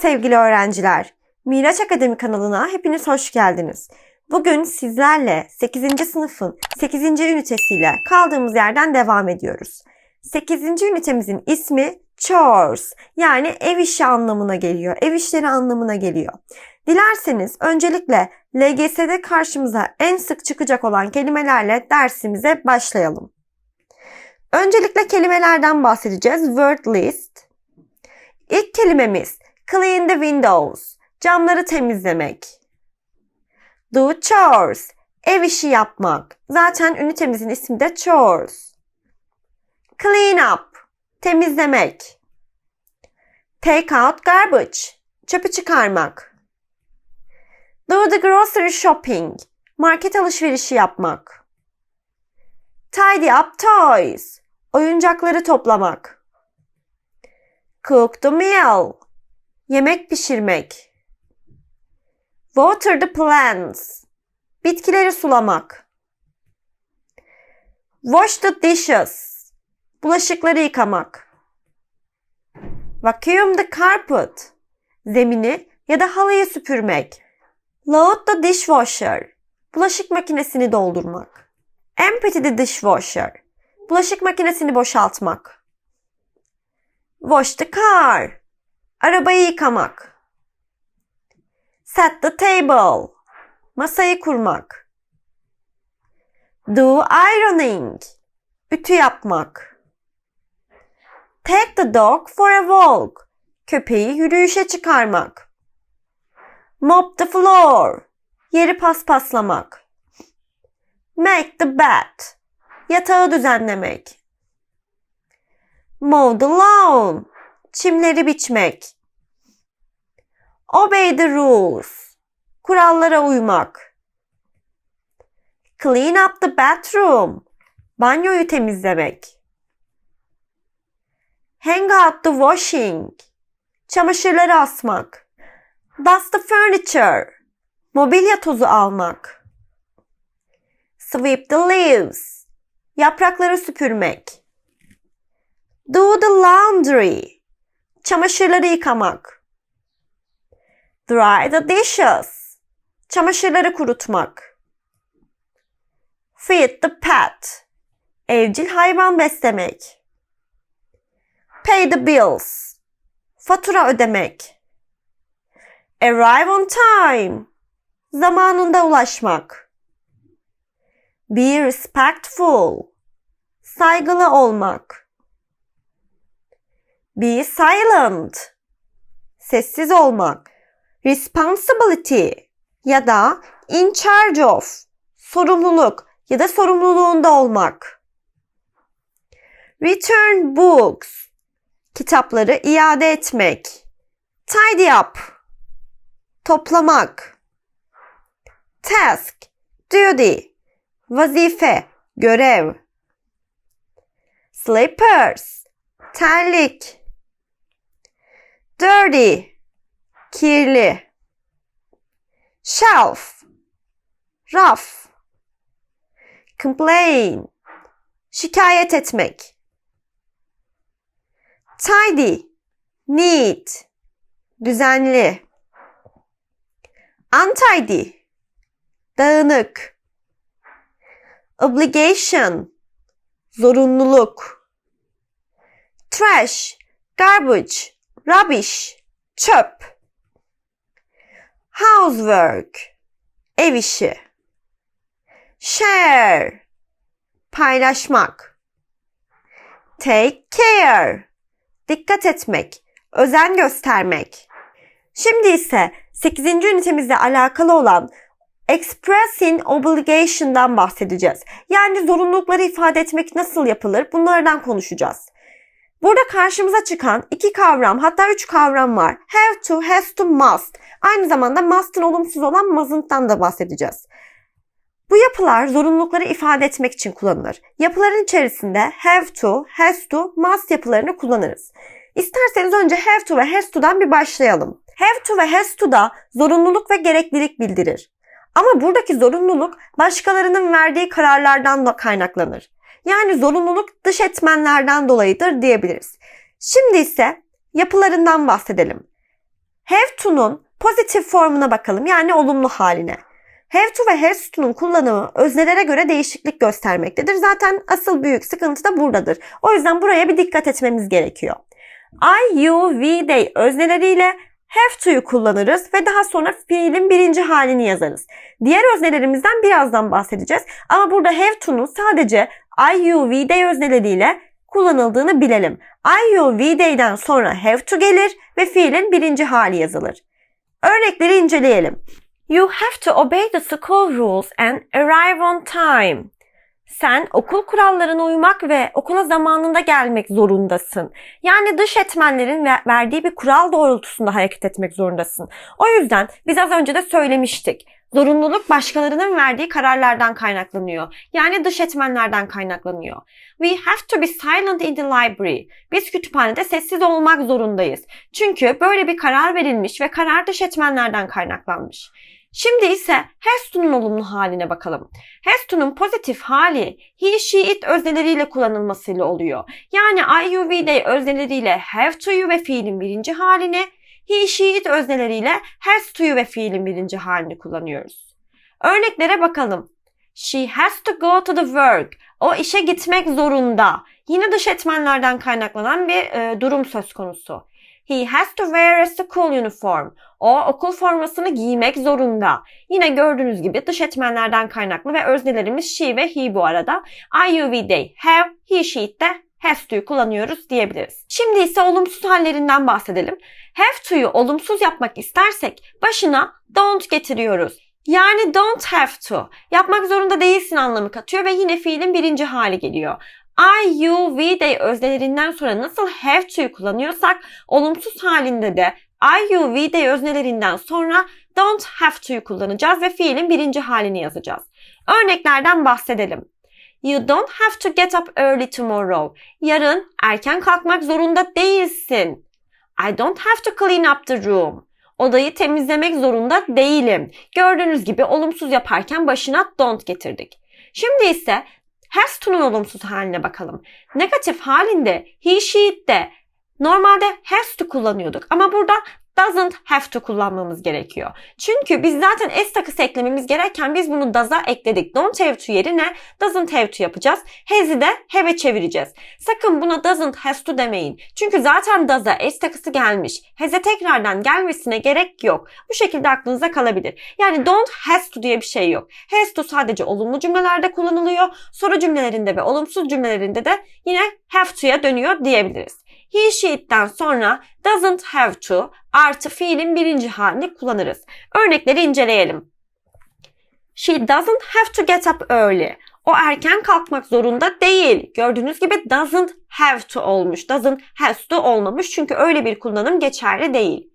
Sevgili öğrenciler. Miraç Akademi kanalına hepiniz hoş geldiniz. Bugün sizlerle 8. sınıfın 8. ünitesiyle kaldığımız yerden devam ediyoruz. 8. ünitemizin ismi chores yani ev işi anlamına geliyor. Ev işleri anlamına geliyor. Dilerseniz öncelikle LGS'de karşımıza en sık çıkacak olan kelimelerle dersimize başlayalım. Öncelikle kelimelerden bahsedeceğiz. Word list. İlk kelimemiz clean the windows. Camları temizlemek. Do chores. Ev işi yapmak. Zaten ünitemizin ismi de chores. Clean up. Temizlemek. Take out garbage. Çöpü çıkarmak. Do the grocery shopping. Market alışverişi yapmak. Tidy up toys. Oyuncakları toplamak. Cook the meal. Yemek pişirmek. Water the plants. Bitkileri sulamak. Wash the dishes. Bulaşıkları yıkamak. Vacuum the carpet. Zemini ya da halıyı süpürmek. Load the dishwasher. Bulaşık makinesini doldurmak. Empty the dishwasher. Bulaşık makinesini boşaltmak. Wash the car. Arabayı yıkamak. Set the table. Masayı kurmak. Do ironing. Ütü yapmak. Take the dog for a walk. Köpeği yürüyüşe çıkarmak. Mop the floor. Yeri paspaslamak. Make the bed. Yatağı düzenlemek. Mow the lawn. Çimleri biçmek. Obey the rules. Kurallara uymak. Clean up the bathroom. Banyoyu temizlemek. Hang out the washing. Çamaşırları asmak. Dust the furniture. Mobilya tozu almak. Sweep the leaves. Yaprakları süpürmek. Do the laundry. Çamaşırları yıkamak. Dry the dishes. Çamaşırları kurutmak. Feed the pet. Evcil hayvan beslemek. Pay the bills. Fatura ödemek. Arrive on time. Zamanında ulaşmak. Be respectful. Saygılı olmak. Be silent. Sessiz olmak. Responsibility ya da in charge of. Sorumluluk ya da sorumluluğunda olmak. Return books. Kitapları iade etmek. Tidy up. Toplamak. Task. Duty. Vazife. Görev. Slippers. Terlik. Dirty. Kirli. Shelf. Raf. Complain. Şikayet etmek. Tidy. Neat. Düzenli. Untidy. Dağınık. Obligation. Zorunluluk. Trash. Garbage. Rubbish. Çöp. Housework. Ev işi. Share. Paylaşmak. Take care. Dikkat etmek. Özen göstermek. Şimdi ise 8. ünitemizle alakalı olan expressing obligation'dan bahsedeceğiz. Yani zorunlulukları ifade etmek nasıl yapılır? Bunlardan konuşacağız. Burada karşımıza çıkan iki kavram hatta üç kavram var. Have to, has to, must. Aynı zamanda must'ın olumsuz olan must'tan da bahsedeceğiz. Bu yapılar zorunlulukları ifade etmek için kullanılır. Yapıların içerisinde have to, has to, must yapılarını kullanırız. İsterseniz önce have to ve has to'dan bir başlayalım. Have to ve has to da zorunluluk ve gereklilik bildirir. Ama buradaki zorunluluk başkalarının verdiği kararlardan da kaynaklanır. Yani zorunluluk dış etmenlerden dolayıdır diyebiliriz. Şimdi ise yapılarından bahsedelim. Have to'nun pozitif formuna bakalım. Yani olumlu haline. Have to ve have to'nun kullanımı öznelere göre değişiklik göstermektedir. Zaten asıl büyük sıkıntı da buradadır. O yüzden buraya bir dikkat etmemiz gerekiyor. I, you, we, they özneleriyle have to'yu kullanırız ve daha sonra fiilin birinci halini yazarız. Diğer öznelerimizden birazdan bahsedeceğiz. Ama burada have to'nun sadece I, you, we, they özneleriyle kullanıldığını bilelim. I, you, we, they'den sonra have to gelir ve fiilin birinci hali yazılır. Örnekleri inceleyelim. You have to obey the school rules and arrive on time. Sen okul kurallarına uymak ve okula zamanında gelmek zorundasın. Yani dış etmenlerin ver- verdiği bir kural doğrultusunda hareket etmek zorundasın. O yüzden biz az önce de söylemiştik. Zorunluluk başkalarının verdiği kararlardan kaynaklanıyor. Yani dış etmenlerden kaynaklanıyor. We have to be silent in the library. Biz kütüphanede sessiz olmak zorundayız. Çünkü böyle bir karar verilmiş ve karar dış etmenlerden kaynaklanmış. Şimdi ise has to'nun olumlu haline bakalım. Has to'nun pozitif hali he, she, it özneleriyle kullanılmasıyla oluyor. Yani I, you, we, they özneleriyle have to'yu ve fiilin birinci halini, he, she, it özneleriyle has to'yu ve fiilin birinci halini kullanıyoruz. Örneklere bakalım. She has to go to the work. O işe gitmek zorunda. Yine dış etmenlerden kaynaklanan bir e, durum söz konusu. He has to wear a school uniform. O okul formasını giymek zorunda. Yine gördüğünüz gibi dış etmenlerden kaynaklı ve öznelerimiz she ve he bu arada. I, you, we, they have, he, she, it de has to'yu kullanıyoruz diyebiliriz. Şimdi ise olumsuz hallerinden bahsedelim. Have to'yu olumsuz yapmak istersek başına don't getiriyoruz. Yani don't have to. Yapmak zorunda değilsin anlamı katıyor ve yine fiilin birinci hali geliyor. I, you, we, they öznelerinden sonra nasıl have to'yu kullanıyorsak olumsuz halinde de I, you, we, they öznelerinden sonra don't have to'yu kullanacağız ve fiilin birinci halini yazacağız. Örneklerden bahsedelim. You don't have to get up early tomorrow. Yarın erken kalkmak zorunda değilsin. I don't have to clean up the room. Odayı temizlemek zorunda değilim. Gördüğünüz gibi olumsuz yaparken başına don't getirdik. Şimdi ise has to'nun olumsuz haline bakalım. Negatif halinde he, she, it de normalde has to kullanıyorduk ama burada doesn't have to kullanmamız gerekiyor. Çünkü biz zaten s takısı eklememiz gereken biz bunu does'a ekledik. Don't have to yerine doesn't have to yapacağız. Has'i de have'e çevireceğiz. Sakın buna doesn't has to demeyin. Çünkü zaten does'a s takısı gelmiş. Has'e tekrardan gelmesine gerek yok. Bu şekilde aklınıza kalabilir. Yani don't has to diye bir şey yok. Has to sadece olumlu cümlelerde kullanılıyor. Soru cümlelerinde ve olumsuz cümlelerinde de yine have to'ya dönüyor diyebiliriz. He, she, it'ten sonra doesn't have to artı fiilin birinci halini kullanırız. Örnekleri inceleyelim. She doesn't have to get up early. O erken kalkmak zorunda değil. Gördüğünüz gibi doesn't have to olmuş. Doesn't has to olmamış çünkü öyle bir kullanım geçerli değil.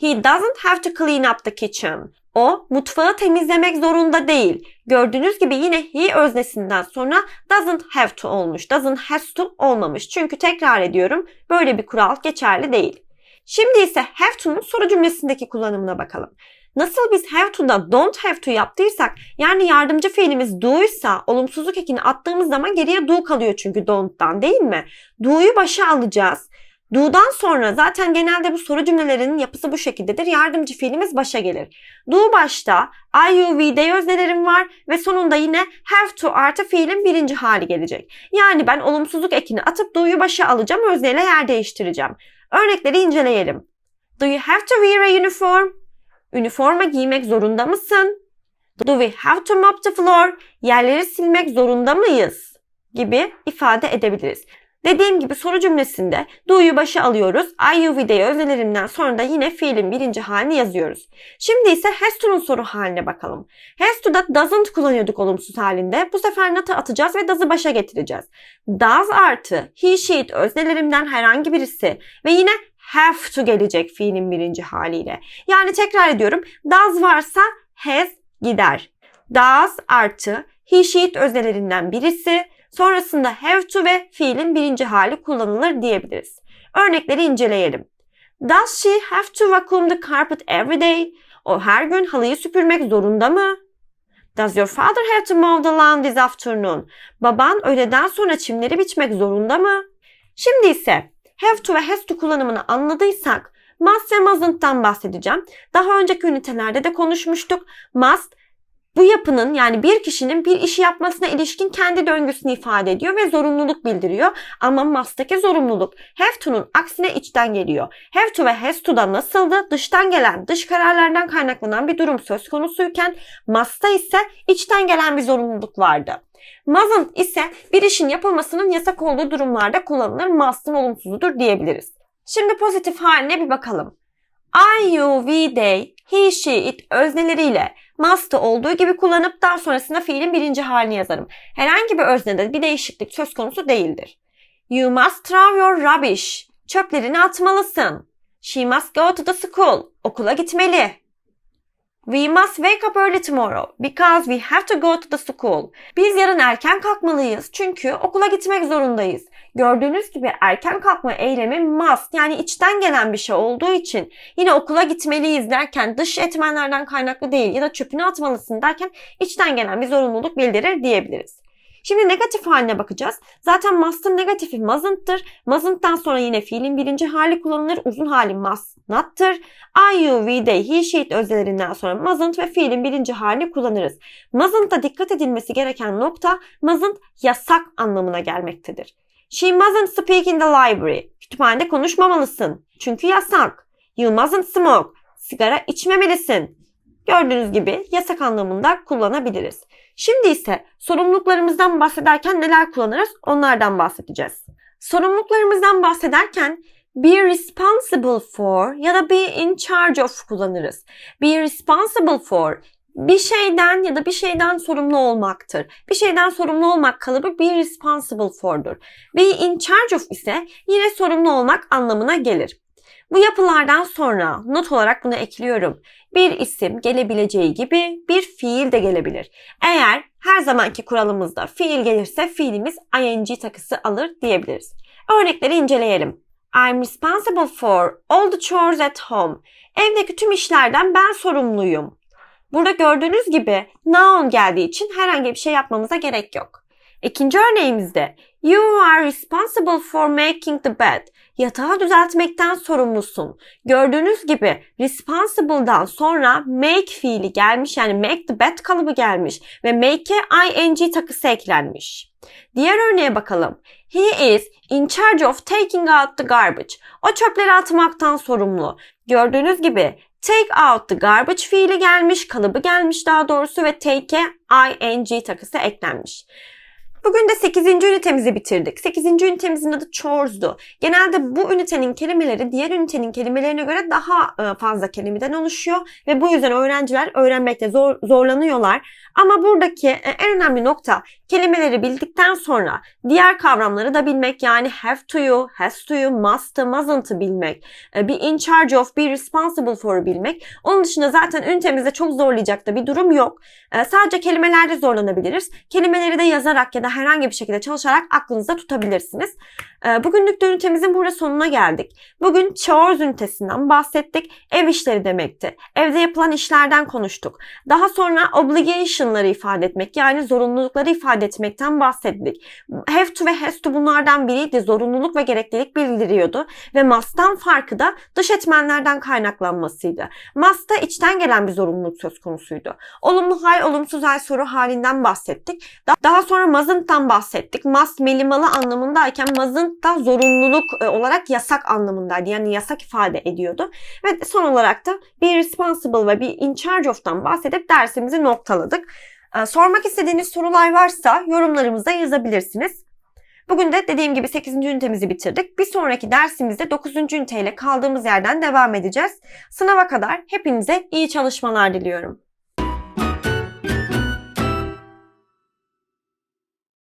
He doesn't have to clean up the kitchen. O mutfağı temizlemek zorunda değil. Gördüğünüz gibi yine he öznesinden sonra doesn't have to olmuş. Doesn't has to olmamış. Çünkü tekrar ediyorum böyle bir kural geçerli değil. Şimdi ise have to'nun soru cümlesindeki kullanımına bakalım. Nasıl biz have to'da don't have to yaptıysak yani yardımcı fiilimiz do'ysa olumsuzluk ekini attığımız zaman geriye do kalıyor çünkü don't'tan değil mi? Do'yu başa alacağız. Do'dan sonra zaten genelde bu soru cümlelerinin yapısı bu şekildedir. Yardımcı fiilimiz başa gelir. Do başta I, you, we, they öznelerim var ve sonunda yine have to artı fiilin birinci hali gelecek. Yani ben olumsuzluk ekini atıp do'yu başa alacağım özneyle yer değiştireceğim. Örnekleri inceleyelim. Do you have to wear a uniform? Üniforma giymek zorunda mısın? Do we have to mop the floor? Yerleri silmek zorunda mıyız? Gibi ifade edebiliriz. Dediğim gibi soru cümlesinde do'yu başa alıyoruz. I, you, they öznelerimden sonra da yine fiilin birinci halini yazıyoruz. Şimdi ise has to'nun soru haline bakalım. Has to'da doesn't kullanıyorduk olumsuz halinde. Bu sefer not'ı atacağız ve does'ı başa getireceğiz. Does artı he, she, it öznelerimden herhangi birisi ve yine have to gelecek fiilin birinci haliyle. Yani tekrar ediyorum. Does varsa has gider. Does artı he, she, it öznelerinden birisi Sonrasında have to ve fiilin birinci hali kullanılır diyebiliriz. Örnekleri inceleyelim. Does she have to vacuum the carpet every day? O her gün halıyı süpürmek zorunda mı? Does your father have to mow the lawn this afternoon? Baban öğleden sonra çimleri biçmek zorunda mı? Şimdi ise have to ve has to kullanımını anladıysak Must ve mustn't'tan bahsedeceğim. Daha önceki ünitelerde de konuşmuştuk. Must bu yapının yani bir kişinin bir işi yapmasına ilişkin kendi döngüsünü ifade ediyor ve zorunluluk bildiriyor. Ama must'taki zorunluluk have to'nun aksine içten geliyor. Have to ve has to'da nasıldı? Dıştan gelen, dış kararlardan kaynaklanan bir durum söz konusuyken must'ta ise içten gelen bir zorunluluk vardı. Mustn't ise bir işin yapılmasının yasak olduğu durumlarda kullanılır. Must'ın olumsuzudur diyebiliriz. Şimdi pozitif haline bir bakalım. I, you, we, they, he, she, it özneleriyle must'ı olduğu gibi kullanıp daha sonrasında fiilin birinci halini yazarım. Herhangi bir öznede bir değişiklik söz konusu değildir. You must throw your rubbish. Çöplerini atmalısın. She must go to the school. Okula gitmeli. We must wake up early tomorrow because we have to go to the school. Biz yarın erken kalkmalıyız çünkü okula gitmek zorundayız. Gördüğünüz gibi erken kalkma eylemi must yani içten gelen bir şey olduğu için yine okula gitmeliyiz derken dış etmenlerden kaynaklı değil ya da çöpünü atmalısın derken içten gelen bir zorunluluk bildirir diyebiliriz. Şimdi negatif haline bakacağız. Zaten must'ın negatifi mustn't'tır. Mustn't'tan sonra yine fiilin birinci hali kullanılır. Uzun hali must not'tır. I, you, we, they, he, she, it özelerinden sonra mustn't ve fiilin birinci halini kullanırız. Mustn'ta dikkat edilmesi gereken nokta mustn't yasak anlamına gelmektedir. She mustn't speak in the library. Kütüphanede konuşmamalısın. Çünkü yasak. You mustn't smoke. Sigara içmemelisin. Gördüğünüz gibi yasak anlamında kullanabiliriz. Şimdi ise sorumluluklarımızdan bahsederken neler kullanırız onlardan bahsedeceğiz. Sorumluluklarımızdan bahsederken be responsible for ya da be in charge of kullanırız. Be responsible for bir şeyden ya da bir şeyden sorumlu olmaktır. Bir şeyden sorumlu olmak kalıbı be responsible for'dur. Be in charge of ise yine sorumlu olmak anlamına gelir. Bu yapılardan sonra not olarak bunu ekliyorum. Bir isim gelebileceği gibi bir fiil de gelebilir. Eğer her zamanki kuralımızda fiil gelirse fiilimiz ing takısı alır diyebiliriz. Örnekleri inceleyelim. I'm responsible for all the chores at home. Evdeki tüm işlerden ben sorumluyum. Burada gördüğünüz gibi noun geldiği için herhangi bir şey yapmamıza gerek yok. İkinci örneğimizde You are responsible for making the bed. Yatağı düzeltmekten sorumlusun. Gördüğünüz gibi responsible'dan sonra make fiili gelmiş yani make the bed kalıbı gelmiş ve make'e ing takısı eklenmiş. Diğer örneğe bakalım. He is in charge of taking out the garbage. O çöpleri atmaktan sorumlu. Gördüğünüz gibi take out the garbage fiili gelmiş, kalıbı gelmiş daha doğrusu ve take'e ing takısı eklenmiş. Bugün de 8. ünitemizi bitirdik. 8. ünitemizin adı chores'du. Genelde bu ünitenin kelimeleri diğer ünitenin kelimelerine göre daha e, fazla kelimeden oluşuyor ve bu yüzden öğrenciler öğrenmekte zor, zorlanıyorlar. Ama buradaki e, en önemli nokta kelimeleri bildikten sonra diğer kavramları da bilmek yani have to'yu, has to'yu, must'ı, mustn't'ı bilmek, e, be in charge of, be responsible for'u bilmek. Onun dışında zaten ünitemizde çok zorlayacak da bir durum yok. Sadece kelimelerde zorlanabiliriz. Kelimeleri de yazarak ya da herhangi bir şekilde çalışarak aklınızda tutabilirsiniz. Bugünlük de ünitemizin burada sonuna geldik. Bugün chores ünitesinden bahsettik. Ev işleri demekti. Evde yapılan işlerden konuştuk. Daha sonra obligation'ları ifade etmek yani zorunlulukları ifade etmekten bahsettik. Have to ve has to bunlardan biriydi. Zorunluluk ve gereklilik bildiriyordu. Ve must'tan farkı da dış etmenlerden kaynaklanmasıydı. Must'ta içten gelen bir zorunluluk söz konusuydu. Olumlu hal, olumsuz hal soru halinden bahsettik. Daha sonra mustn't'tan bahsettik. Must melimalı anlamındayken mustn't da zorunluluk e, olarak yasak anlamındaydı. Yani yasak ifade ediyordu. Ve son olarak da be responsible ve be in charge of'tan bahsedip dersimizi noktaladık. E, sormak istediğiniz sorular varsa yorumlarımızda yazabilirsiniz. Bugün de dediğim gibi 8. ünitemizi bitirdik. Bir sonraki dersimizde 9. üniteyle kaldığımız yerden devam edeceğiz. Sınava kadar hepinize iyi çalışmalar diliyorum.